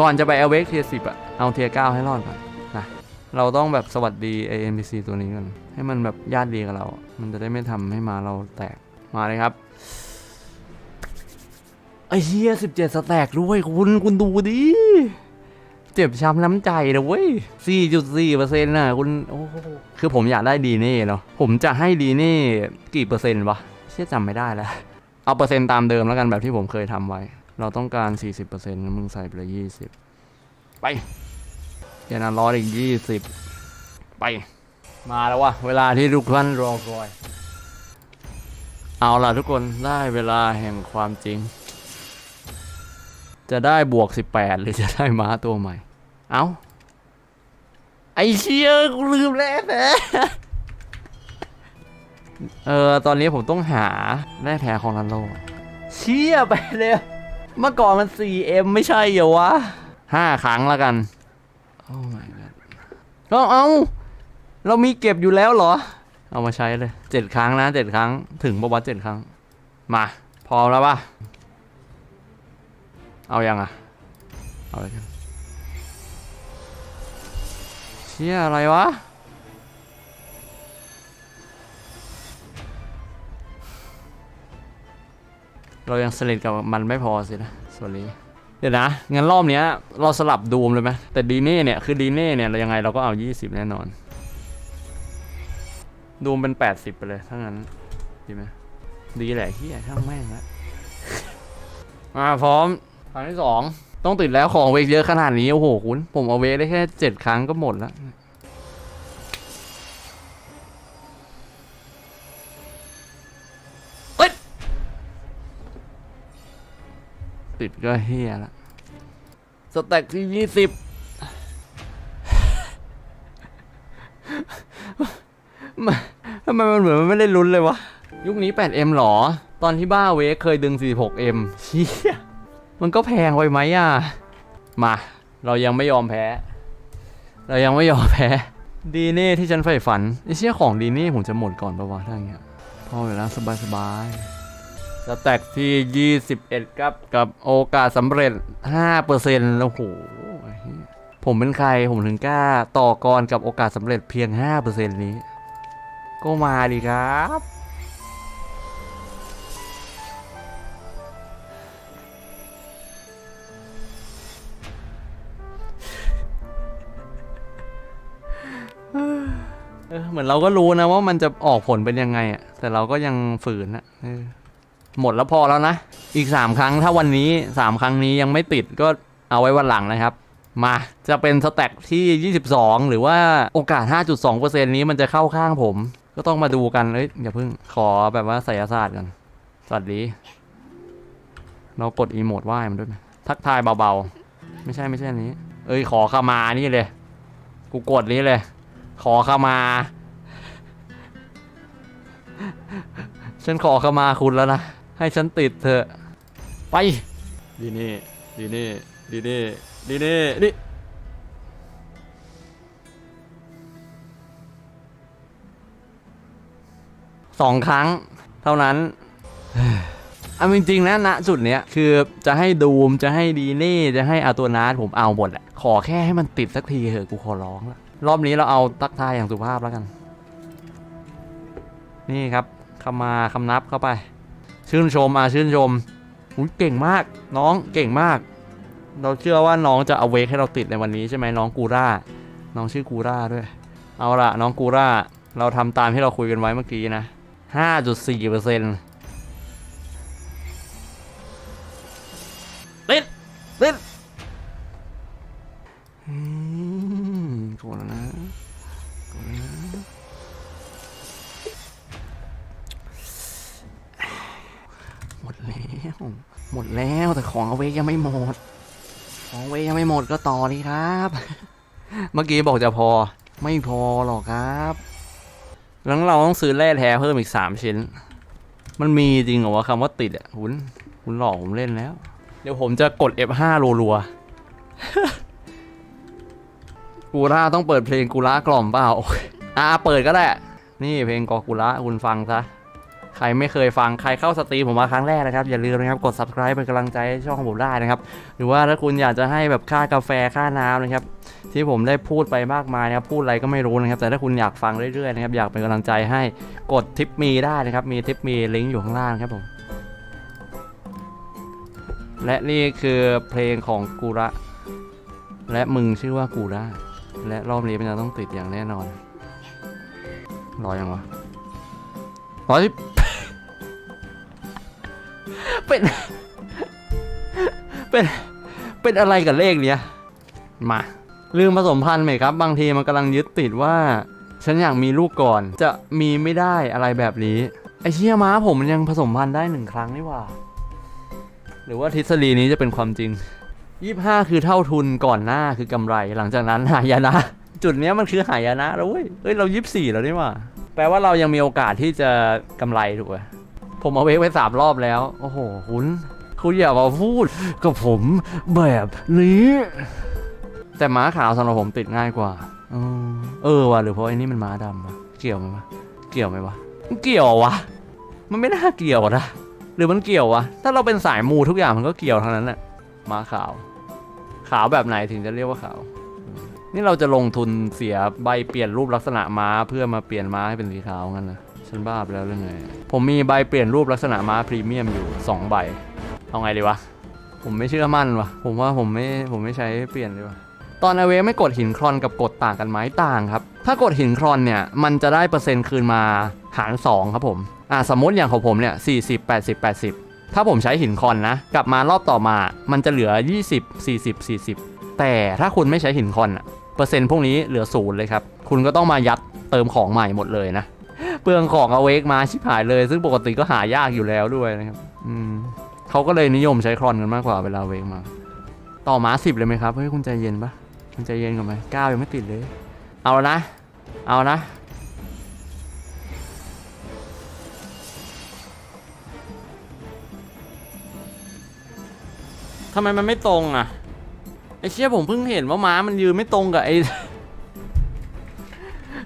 ก่อนจะไปเอเวกเทียสิบอะเอาเทียเก้าให้รอดก่อนนะเราต้องแบบสวัสดีไอ NPC ตัวนี้กันให้มันแบบญาติดีกับเรา มันจะได้ไม่ทำให้มาเราแตกมาเลยครับไอเฮียสิบเจ็ดสแต็กด้วยคุณคุณดูดิเจ็บช้ำน้ำใจนะเว้ย4.4เปอร์เซ็นต์น่ะคุณโอ้คือผมอยากได้ดีเน่เนาะผมจะให้ดีเน่กี่เปอร์เซ็นต์วะเชื่อจำไม่ได้แล้ว เอาเปอร์เซ็นต์ตามเดิมแล้วกันแบบที่ผมเคยทำไว้ เราต้องการ 40เปอร์เซ็นต์มึงใส่ไปเลย20 ไปเจนาร้อยอีก 20 ไป มาแล้ววะเวลาที่ทุกท่านรอคอย เอาล่ะทุกคนได้เวลาแห่งความจริง จะได้บวก 18 หรือจะได้ม้าตัวใหม่ เอ้า ไอเชี่ยกูลืมแล้วนะเออ ตอนนี้ผมต้องหาแร่แท้ของลันโล เชี่ยไปเลย เมื่อก่อนมัน 4M ไม่ใช่เหรอวะห้าครั้งแล้วกัน โอ้ my god เอาเอาเรามีเก็บอยู่แล้วเหรอ เอามาใช้เลยเจ็ดครั้งนะเจ็ดครั้ง ถึงประวัติเจ็ดครั้ง มา พร้อมแล้วปะเอายังอะ เอาเลยกันเชี่ยอะไรวะ เรายังสนิทกับมันไม่พอสินะส่วนนี้เดี๋ยวนะงั้นรอบเนี้ยเราสลับดูมเลยไหมแต่ดีเน่เนี่ยคือดีเน่เนี่ยเรายังไงเราก็เอา 20 แน่นอน ดูมเป็น 80 ไปเลยถ้างั้นดีไหมดีแหละที่ช่างแม่งละมาพร้อมครั้งที่สองต้องติดแล้วของเวกเยอะขนาดนี้ โอ้โหคุณ ผมเอาเวกได้แค่เจ็ดครั้งก็หมดแล้ว ติดก็เฮียละสแต็กที่ยี่สิบทำไมมันเหมือนมันไม่ได้ลุ้นเลยวะ ยุคนี้ 8M หรอ ตอนที่บ้าเวกเคยดึง 46M เชี่ยมันก็แพงไปไหมอะ มา เรายังไม่ยอมแพ้ เรายังไม่ยอมแพ้ ดีเน่ที่ฉันใฝ่ฝันไอ้เชี่ยของดีเน่ผมจะหมดก่อนปะวะถ้าอย่างเงี้ยพอเวลาสบายสบายๆ สแต็กที่ 21 ครับ กับโอกาสสำเร็จ5%โอ้โหผมเป็นใครผมถึงกล้าต่อกรกับโอกาสสำเร็จเพียง 5%นี้ ก็มาดีครับเออเหมือนเราก็รู้นะว่ามันจะออกผลเป็นยังไงอะแต่เราก็ยังฝืนอะเออ หมดแล้วพอแล้วนะ อีกสามครั้งถ้าวันนี้สามครั้งนี้ยังไม่ติดก็เอาไว้วันหลังนะครับ มาจะเป็นสแต็กที่ 22 หรือว่าโอกาส 5.2%นี้มันจะเข้าข้างผม ก็ต้องมาดูกันเอ้ยอย่าเพิ่งขอแบบว่าไสยศาสตร์กันสวัสดี เรากดอีโมดไหว้มันด้วยไหมทักทายเบาๆ ไม่ใช่ไม่ใช่อันนี้ เอ้ยขอขมานี่เลย กูกดนี้เลย ขอขมาฉันขอขมาคุณแล้วนะ ให้ฉันติดเถอะ ไป ดีนี่ดีนี่ดีนี่ดีนี่นี่สองครั้งเท่านั้นเอาจริงๆนะณจุดเนี้ยคือจะให้ดูมจะให้ดีนี่จะให้อาตัวนาร์ผมเอาหมดแหละขอแค่ให้มันติดสักทีเถอะกูขอร้องละรอบนี้เราเอาตักทายอย่างสุภาพแล้วกัน นี่ครับคำมาคำนับเข้าไป ชื่นชมอะชื่นชมอุ้ยเก่งมาก น้องเก่งมาก เราเชื่อว่าน้องจะเอาเวกให้เราติดในวันนี้ใช่ไหมน้องกูร่า น้องชื่อกูร่าด้วย เอาละน้องกูร่า เราทำตามที่เราคุยกันไว้เมื่อกี้นะ5.4เปอร์เซ็นต์ หมดแล้วแต่ของเอาเวกยังไม่หมด ของเวกยังไม่หมดก็ต่อดีครับ เมื่อกี้บอกจะพอ ไม่พอหรอกครับ แล้วเราต้องซื้อแร่แท้เพิ่มอีกสามชิ้น มันมีจริงเหรอวะคำว่าติดอะคุณคุณหลอกผมเล่นแล้ว เดี๋ยวผมจะกด F5 รัวๆกูร่าต้องเปิดเพลงกูร่ากล่อมเปล่าอ่าเปิดก็ได้ นี่เพลงกอกูร่าคุณฟังซะ ใครไม่เคยฟังใครเข้าสตรีมผมมาครั้งแรกนะครับ อย่าลืมนะครับกด subscribe เป็นกำลังใจให้ช่องของผมได้นะครับ หรือว่าถ้าคุณอยากจะให้แบบค่ากาแฟค่าน้ำนะครับ ที่ผมได้พูดไปมากมายนะครับพูดอะไรก็ไม่รู้นะครับ แต่ถ้าคุณอยากฟังเรื่อยๆนะครับอยากเป็นกำลังใจให้กดทิปมีได้นะครับ มีทิปมีลิงก์อยู่ข้างล่างครับผมและนี่คือเพลงของกูระ และมึงชื่อว่ากูระและรอบนี้มันจะต้องติดอย่างแน่นอนรอยังวะร้อย เป็น เป็น เป็นอะไรกับเลขเนี้ย มา ลืมผสมพันธุ์ไหมครับ บางทีมันกำลังยึดติดว่า ฉันอยากมีลูกก่อน จะมีไม่ได้อะไรแบบนี้ ไอเชี่ยม้าผมมันยังผสมพันธุ์ได้หนึ่งครั้งนี่หว่า หรือว่าทฤษฎีนี้จะเป็นความจริง25คือเท่าทุนก่อนหน้าคือกำไร หลังจากนั้นหายนะ จุดเนี้ยมันคือหายนะแล้วเว้ยเอ้ยเรา24แล้วนี่หว่า แปลว่าเรายังมีโอกาสที่จะกำไรถูกไหม ผมเอาเวกไว้สามรอบแล้ว โอ้โห คุณคุณอย่ามาพูดกับผมแบบนี้ แต่ม้าขาวสำหรับผมติดง่ายกว่าเออว่ะหรือเพราะไอ้นี่มันม้าดำวะเกี่ยวไหมวะเกี่ยวไหมวะเกี่ยววะ มันไม่น่าเกี่ยวนะหรือมันเกี่ยววะถ้าเราเป็นสายมูทุกอย่างมันก็เกี่ยวทั้งนั้นแหละม้าขาว ขาวแบบไหนถึงจะเรียกว่าขาว นี่เราจะลงทุนเสียใบเปลี่ยนรูปลักษณะม้าเพื่อมาเปลี่ยนม้าให้เป็นสีขาวงั้นนะ ฉันบ้าไปแล้วเรื่องไง ผมมีใบเปลี่ยนรูปลักษณะม้าพรีเมียมอยู่ 2 ใบ เอาไงดีวะ ผมไม่เชื่อมั่นวะผมว่าผมไม่ผมไม่ใช้เปลี่ยนดีว่าตอนอเวไม่กดหินครอนกับกดต่างกันไหมต่างครับ ถ้ากดหินครอนเนี่ยมันจะได้เปอร์เซ็นต์คืนมาหาร 2 ครับผมอ่าสมมติอย่างของผมเนี่ย40 80 80 ถ้าผมใช้หินครอนนะ กลับมารอบต่อมา มันจะเหลือ 20 40 40 แต่ถ้าคุณไม่ใช้หินครอนอะเปอร์เซ็นต์พวกนี้เหลือศูนย์เลยครับ คุณก็ต้องมายัดเติมของใหม่หมดเลยนะ เปลืองของเอาเวกมาชิบหายเลย ซึ่งปกติก็หายากอยู่แล้วด้วยนะครับ อืมเขาก็เลยนิยมใช้ครอนกันมากกว่าเวลาเวกมา ต่อมาสิบเลยไหมครับ เฮ้ยคุณใจเย็นปะคุณใจเย็นก่อนไหมเก้ายังไม่ติดเลย เอาล้วนะ เอานะทำไมมันไม่ตรงอะไอเชี่ยผมเพิ่งเห็นว่าม้ามันยืนไม่ตรงกับไอ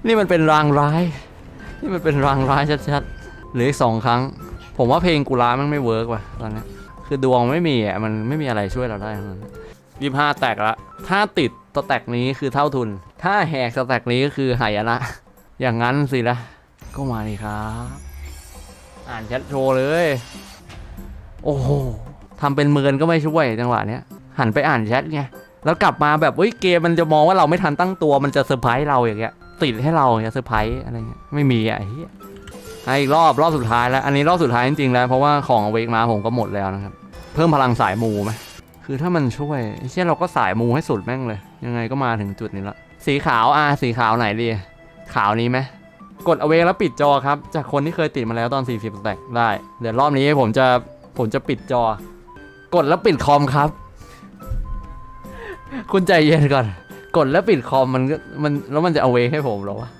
นี่มันเป็นรางร้าย นี่มันเป็นรางร้ายชัดๆเหลืออีกสองครั้ง ผมว่าเพลงกุลามันไม่เวิร์กว่ะตอนนี้คือดวงไม่มีอะมันไม่มีอะไรช่วยเราได้ทั้งนั้นยี่ห้าแตกละ ถ้าติดสแต็กนี้คือเท่าทุน ถ้าแหกสแต็กนี้ก็คือหายนะอย่างนั้นสิละก็มาดีครับ อ่านแชทโชว์เลย โอ้โหทำเป็นเมินก็ไม่ช่วยจังหวะเนี้ย หันไปอ่านแชทไง แล้วกลับมาแบบเฮ้ยเกมมันจะมองว่าเราไม่ทันตั้งตัว มันจะเซอร์ไพรส์เราอย่างเงี้ย ติดให้เราอย่าเงี้ยเซอร์ไพรส์อะไรเงี้ยไม่มีอะเหี้ยอีกรอบรอบสุดท้ายแล้ว อันนี้รอบสุดท้ายจริงๆแล้วเพราะว่าของเวกมาผมก็หมดแล้วนะครับ เพิ่มพลังสายมูไหมคือถ้ามันช่วยเช่นเราก็สายมูให้สุดแม่งเลย ยังไงก็มาถึงจุดนี้ละสีขาวอะสีขาวไหนดีขาวนี้ไหมกดเอาเวแล้วปิดจอครับ จากคนที่เคยติดมาแล้วตอน 40สแต็กได้ เดี๋ยวรอบนี้ผมจะผมจะปิดจอ กดแล้วปิดคอมครับ คุณใจเย็นก่อน กดแล้วปิดคอมมันก็มันแล้วมันจะเอาเวให้ผมเหรอวะ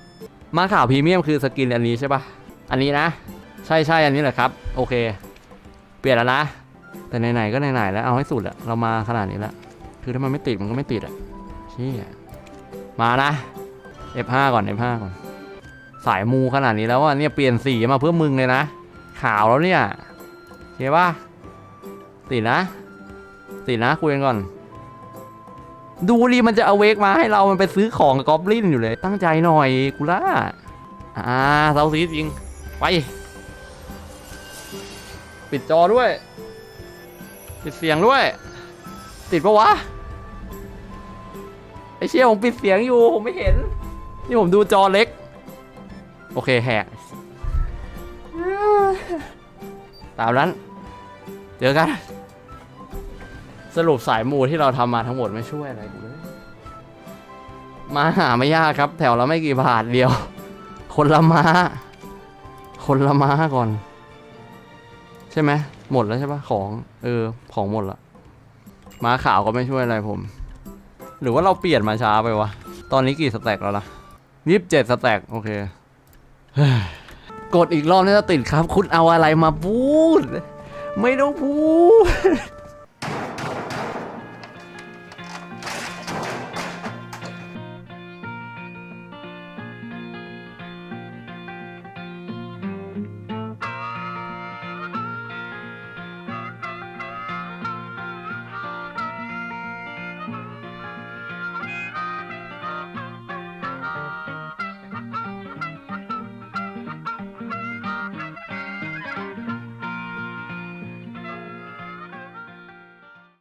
มาข่าวพรีเมียมคือสกินอันนี้ใช่ปะอันนี้นะ ใช่ใช่อันนี้แหละครับ โอเค เปลี่ยนแล้วนะ แต่ไหนๆก็ไหนๆแล้วเอาให้สุดอะเรามาขนาดนี้แล้วคือถ้ามันไม่ติดมันก็ไม่ติดอะชี่มานะ F5 ก่อน F5 ก่อน สายมูขนาดนี้แล้วอะเนี่ยเปลี่ยนสีมาเพื่อมึงเลยนะ ขาวแล้วเนี่ยเห็นปะติดนะติดนะคุยกันก่อน ดูดิมันจะเอาเวกมาให้เรา มันไปซื้อของกับกอบลินอยู่เลย ตั้งใจหน่อยกูล่า อ่าเซาซีจริง ไป ปิดจอด้วย ปิดเสียงด้วย ติดปะวะ ไอเชี่ยผมปิดเสียงอยู่ ผมไม่เห็น นี่ผมดูจอเล็ก โอเคแหกตามนั้น เจอกัน สรุปสายมูที่เราทำมาทั้งหมดไม่ช่วยอะไรกูเลยมาหาไม่ยากครับ แถวละไม่กี่บาทเดียว คนละม้า คนละม้าก่อน ใช่ไหมหมดแล้วใช่ปะของ เออ ของหมดละม้าขาวก็ไม่ช่วยอะไรผม หรือว่าเราเปลี่ยนมาช้าไปวะ ตอนนี้กี่สแต็กแล้วล่ะยี่สิบเจ็ดสแต็กโอเคกดอีกรอบนี่จะติดครับ คุณเอาอะไรมาพูด ไม่ต้องพูด